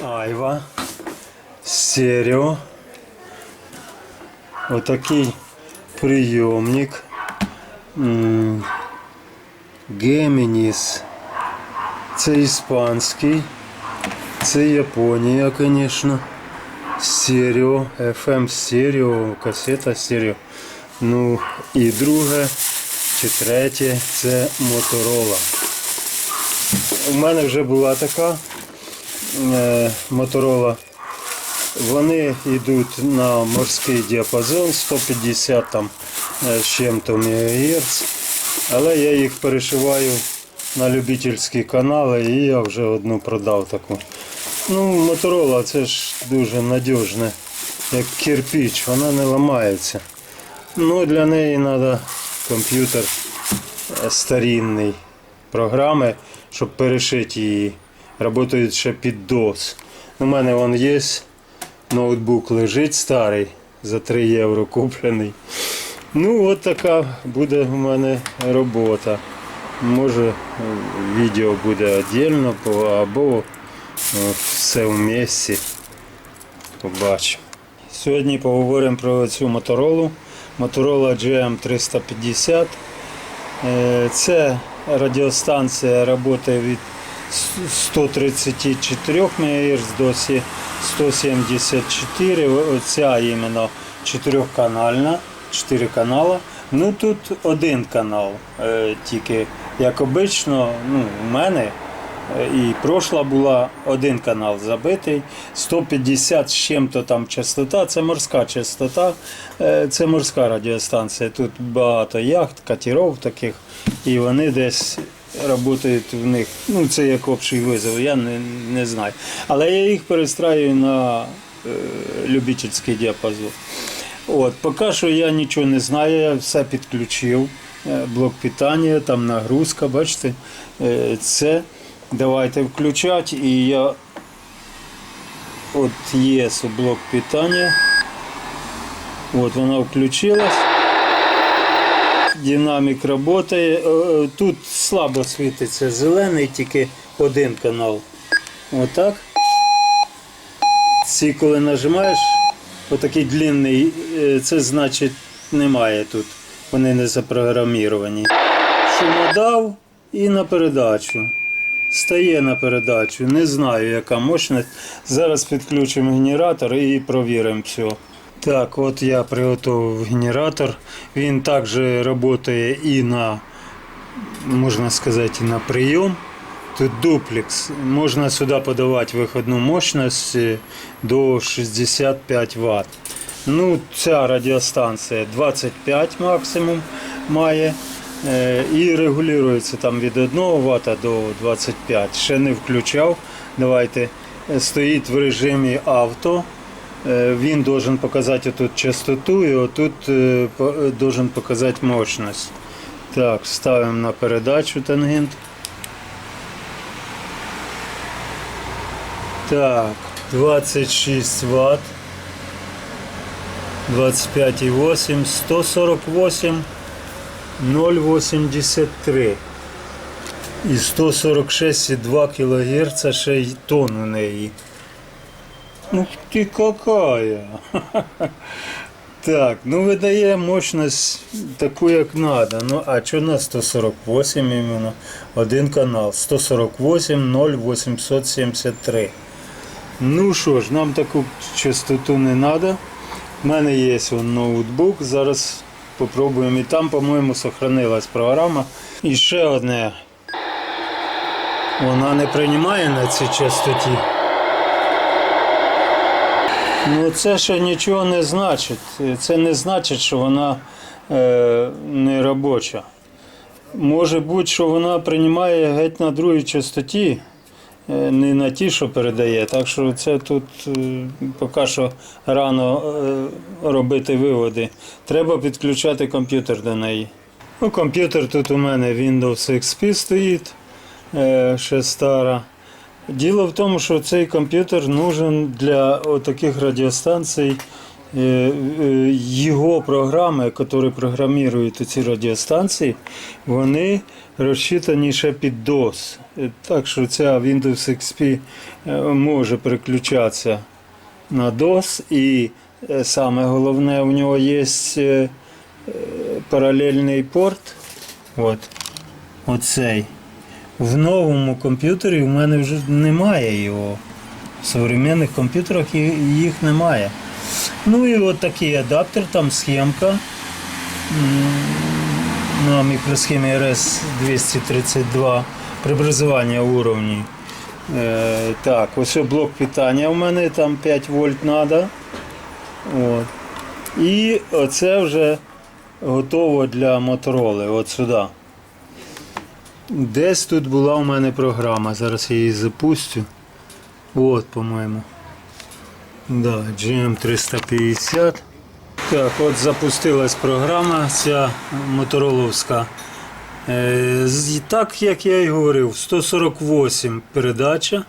Айва, стерео. Отакий прийомник. Гемініс. Це іспанський. Це Японія, звісно. Стерео, FM стерео, касета стерео. Ну і друге чи третє це Моторола. У мене вже була така е, Моторола. Вони йдуть на морський діапазон 150 там е, з чим-то МГц. Але я їх перешиваю на любительські канали і я вже одну продав таку. Ну, Моторола це ж дуже надіжне, як кирпич, вона не ламається. Ну, для неї треба комп'ютер е, старінний, програми, щоб перешити її. Работають ще під DOS. У мене вон є ноутбук лежить старий, за 3 євро куплений. Ну, от така буде у мене робота. Може, відео буде віддільно або все в місці. Побачимо. Сьогодні поговоримо про цю моторолу. Motorola GM350. Е, Це радіостанція працює від 134 МГц до сі- 174. Оця іменно чотирьохканальна, 4 канала. Ну тут один канал. е, Тільки як обично, ну, у мене е, і прошла була один канал забитий, 150 з чим-то там частота, це морська частота, е, це морська радіостанція. Тут багато яхт, катерів таких, і вони десь працюють в них. Ну, це як общий визов, я не, не знаю. Але я їх перестраюю на е, любительський діапазон. От, поки що я нічого не знаю, я все підключив. Е, Блок питання, там нагрузка, бачите, е, це давайте включати. І я от є блок питання. От вона включилась. Динамік працює. Е, е, Тут слабо світиться зелений, тільки один канал. Отак. Ці, коли нажимаєш, отакий длинний, е, це значить немає тут. Вони не запрограміровані. Шумодав і на передачу. Стає на передачу. Не знаю, яка мощність. Зараз підключимо генератор і провіримо все. Так, от я приготував генератор. Він також працює і на, можна сказати, на прийом. Тут дуплекс. Можна сюди подавати виходну мощність до 65 Вт. Ну, ця радіостанція 25 максимум має. е, І регулюється там від 1 Вт до 25. Ще не включав. Давайте. Е, Стоїть в режимі авто. Е, Він должен показати тут частоту і отут е, е, должен показати мощність. Так, ставимо на передачу тангент. Так, 26 Вт. 25,8, 148, 0,83. І 146,2 кГц ще й тон у неї. Ух ти какая! Так, ну видає мощність таку, як треба. Ну, а що на 148 іменно? Один канал. 148 0,873. Ну що ж, нам таку частоту не треба. У мене є он ноутбук. Зараз спробуємо. І там, по-моєму, сохранилась програма. І ще одне. Вона не приймає на цій частоті. Ну, це ще нічого не значить. Це не значить, що вона е, не робоча. Може бути, що вона приймає геть на другій частоті, е, не на ті, що передає. Так що це тут е, поки що рано е, робити виводи. Треба підключати комп'ютер до неї. Ну, комп'ютер тут у мене Windows XP стоїть, е, ще стара. Діло в тому, що цей комп'ютер нужен для таких радіостанцій, е, е, його програми, які програмують ці радіостанції, вони розчитані ще під DOS. Так що ця Windows XP е, може переключатися на DOS і саме головне, у нього є паралельний порт. От. Оцей. В новому комп'ютері в мене вже немає його. В сучасних комп'ютерах їх немає. Ну і от такий адаптер, там схемка на мікросхемі RS232 преобразування уровнів. Е, так, ось блок питання у мене там 5 вольт треба. От. І оце вже готово для мотороли. От сюди. Десь тут була у мене програма. Зараз я її запустю. От, по-моєму. Да, GM350. Так, от запустилась програма ця мотороловська. Е, Так, як я і говорив, 148 передача,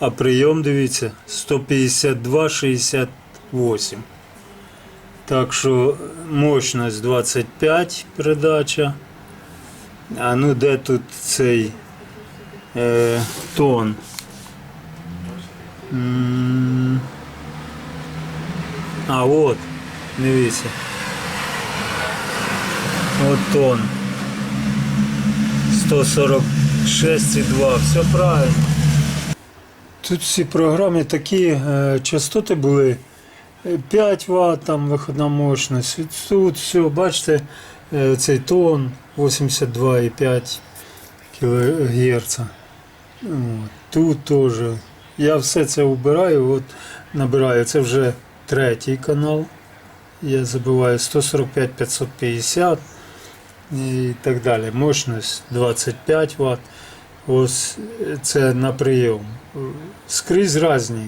а прийом, дивіться, 152-68. Так що мощність 25 передача. А ну де тут цей е, тон? М, А от, дивіться. От тон. 146,2, все правильно. Тут всі програми такі е, частоти були. Е, 5 Вт, там виходна мощність. Тут все, бачите, е, цей тон 82,5 кГц. Тут теж. Я все це вбираю, от набираю. Це вже третій канал. Я забиваю 145 550 і так далі. Мощність 25 Вт. Ось це на прийом. Скрізь різні,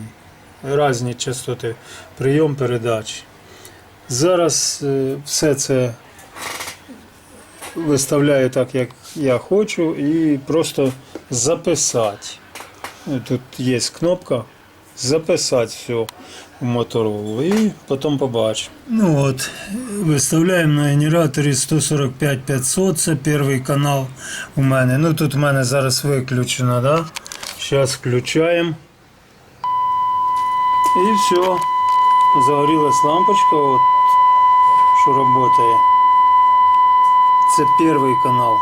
різні частоти. Прийом передач. Зараз е, все це виставляю так, як я хочу, і просто записати. Тут є кнопка записати все в Motorola і потім побачимо. Ну от, виставляємо на генераторі 145 500, це перший канал у мене. Ну тут у мене зараз виключено, да? Зараз включаємо. І все. Загорілась лампочка, от, що працює. Це перший канал.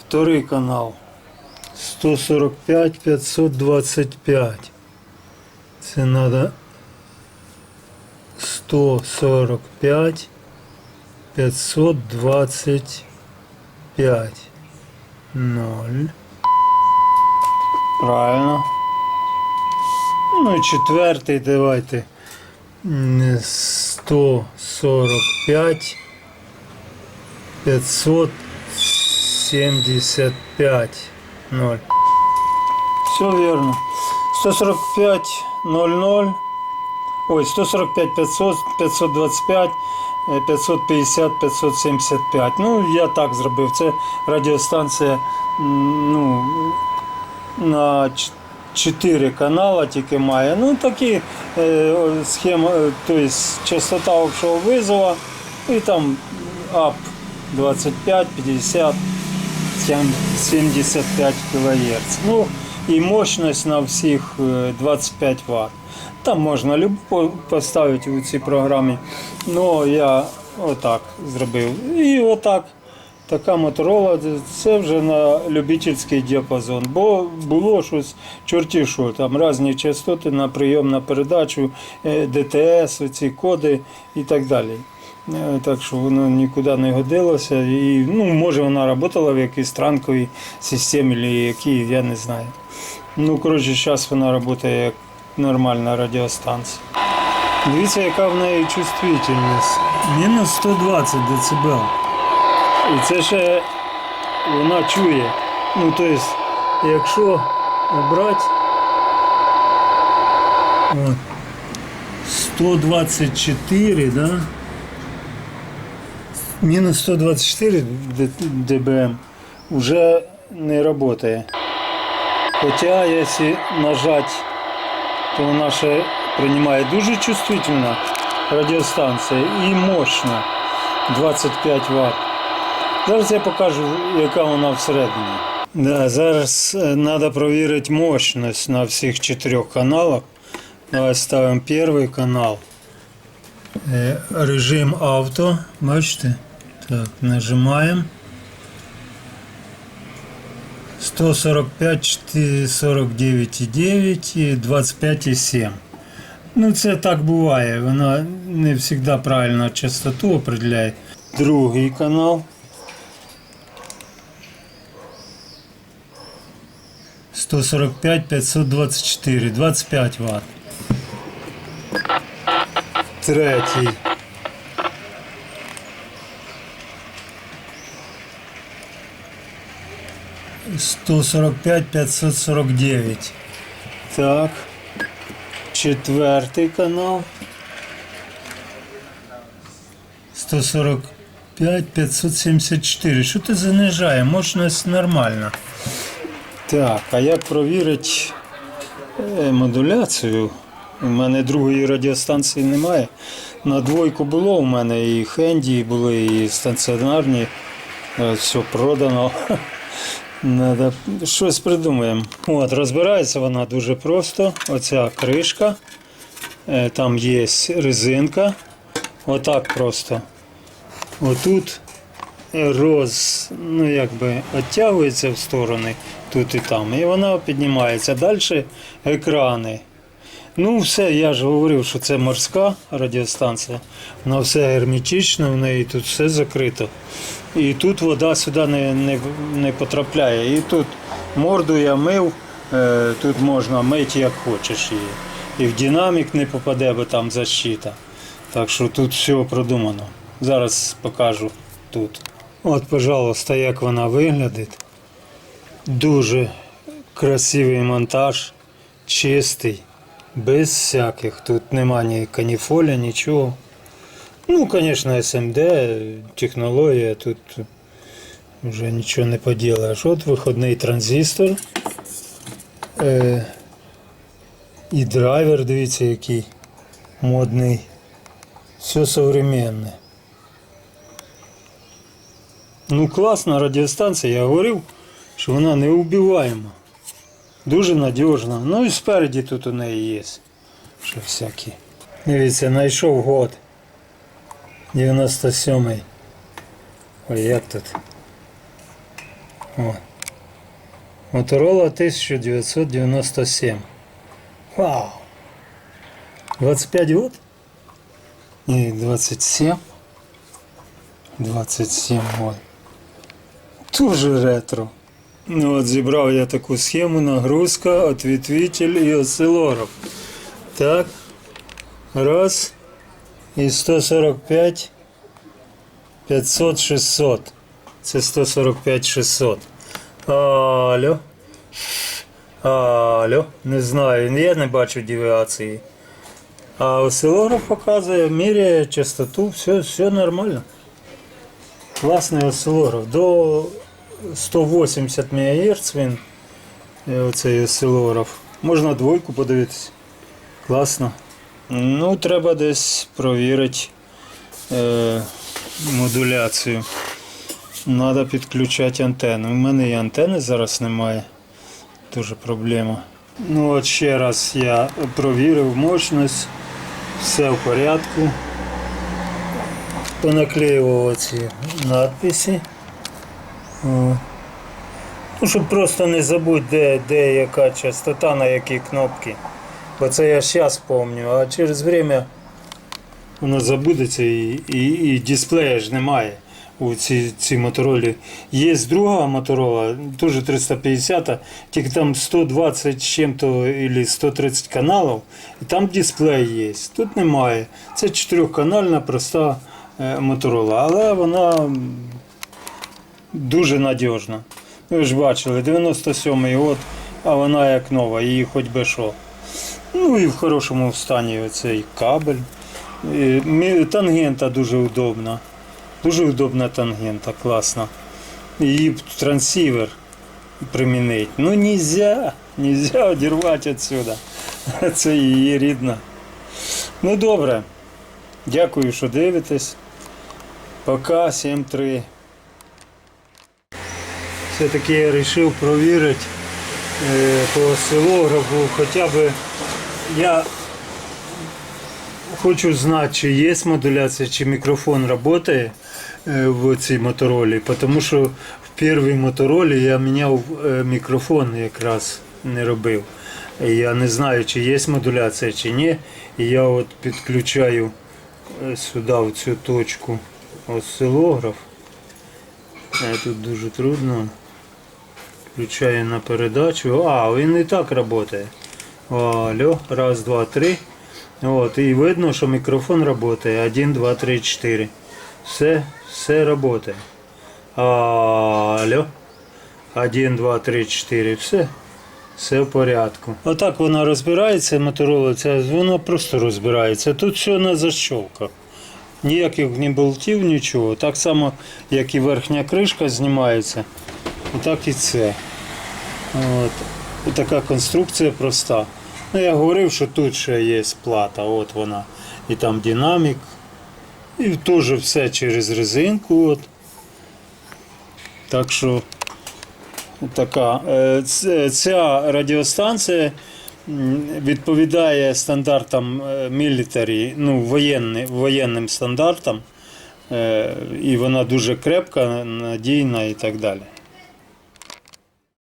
Второй канал. 145 525. Це треба 145 525. 0. Правильно. Ну і четвертий давайте. М, 145 575 0. Все верно. 145 00. Ой, 145 500, 525, е, 550, 575. Ну, я так зробив. Це радіостанція м, ну, на 4 канала тільки має. Ну, такі е, схема, е, тобто частота общого визова і там ап 25, 50, 75 кГц. Ну і мощність на всіх е, 25 Вт. Там можна любу поставити у цій програмі. Ну я отак зробив. І отак. Така моторола, це вже на любительський діапазон. Бо було щось, чорті що, там різні частоти на прийом на передачу, е, ДТС, ці коди і так далі. Е, Так що воно нікуди не годилося. І, ну, може вона працювала в якійсь транковій системі, якій, я не знаю. Ну, коротше, зараз вона працює як нормальна радіостанція. Дивіться, яка в неї чувствительність. Мінус 120 дБ. І це ще вона чує. Ну, тобто, якщо обрати от, 124, да? Мінус 124 д- дБм вже не працює. Хоча, якщо нажати, то вона ще приймає дуже чувствительна радіостанція і мощна 25 Вт. Зараз я покажу, яка вона всередині. Да, зараз треба перевірити мощність на всіх чотирьох каналах. Давай ставимо перший канал. Е, Режим авто. Бачите? Так, нажимаємо. 145, 49,9 і 25,7. Ну, це так буває. Вона не завжди правильно частоту определяє. Другий канал. 145, 524, 25 Вт. Третій. Сто сорок пять, пятьсот сорок девять. Так. Четвертий канал. 145, 574. Що ти занижає? Мощність нормальна. Так, а як провірити е, модуляцію? У мене другої радіостанції немає. На двойку було у мене і хенді були, і стаціонарні. Е, Все продано. Надо щось придумаємо. От, розбирається вона дуже просто. Оця кришка. Е, Там є резинка. Отак просто. Отут роз, ну якби оттягується в сторони тут і там, і вона піднімається. Далі екрани. Ну, все, я ж говорив, що це морська радіостанція. Вона все герметична, в неї тут все закрито. І тут вода сюди не, не, не потрапляє. І тут морду я мив, е, тут можна мити як хочеш її. І в динамік не попаде, бо там защита. Так що тут все продумано. Зараз покажу тут. От, пожалуйста, як вона виглядить. Дуже красивий монтаж, чистий, без всяких. Тут нема ні каніфоля, нічого. Ну, звісно, SMD, технологія, тут вже нічого не поділаєш. От виходний транзистор. Е, і драйвер, дивіться, який модний. Все современне. Ну, класна радіостанція, я говорив, що вона неубиваема. Дуже надіжна. Ну і спереді тут у неї є. Що всякі. Дивіться, знайшов год. 97-й. Ой, як тут? О. Моторола 1997. Вау! 25 год? Ні, 27. 27 год. Тоже ретро. Ну от зібрав я таку схему, нагрузка, отвітвитель і осцилограф. Так. Раз. І 145. 500, 600. Це 145, 600. Алло. Алло. Не знаю, я не бачу девіації. А осцилограф показує, міряє частоту, все, все нормально. Класний осцилограф. До 180 МГц він е, оцей осцилограф. Можна двойку подивитися. Класно. Ну, треба десь провірити е, модуляцію. Треба підключати антенну. У мене і антени зараз немає. Дуже проблема. Ну от ще раз я провірив мощність. Все в порядку. Понаклеював ці надписи. О. Ну, щоб просто не забути, де, де яка частота, на які кнопки. Бо це я зараз пам'ятаю, а через время воно забудеться і, і, і дисплея ж немає у цій, цій моторолі. Є друга моторола, теж 350, тільки там 120 чим-то або 130 каналів, і там дисплей є. Тут немає. Це чотирьохканальна проста е, моторола, але вона дуже надіжна. Ви ж бачили, 97-й год, а вона як нова, її хоч би що. Ну і в хорошому стані оцей кабель. Тангента дуже удобна. Дуже удобна тангента, класна. Її б трансівер примінити. Ну нельзя, нельзя одірвати відсюди. Це її рідна Ну добре. Дякую, що дивитесь. Пока 7-3. Все-таки я вирішив провірити е, по осцилографу, хоча б я хочу знати, чи є модуляція, чи мікрофон працює е, в цій моторолі, тому що в першій моторолі я міняв е, мікрофон якраз не робив. Я не знаю, чи є модуляція, чи ні. І я от підключаю сюди, в цю точку осцилограф. Тут дуже трудно. Включаю на передачу. А, він і так працює. Алло, раз, два, три. От, і видно, що мікрофон працює. Один, два, три, чотири. Все, все працює. Алло. Один, два, три, чотири. Все. Все в порядку. Отак вона розбирається, моторола, ця, вона просто розбирається. Тут все на защолках. Ніяких ні болтів, нічого. Так само, як і верхня кришка знімається, так і це. От. Така конструкція проста. Ну, я говорив, що тут ще є плата, от вона. І там динамік. І теж все через резинку. От. Так що така. Е, Ця радіостанція відповідає стандартам мілітарі, ну, воєнни- воєнним стандартам. Е, І вона дуже крепка, надійна і так далі.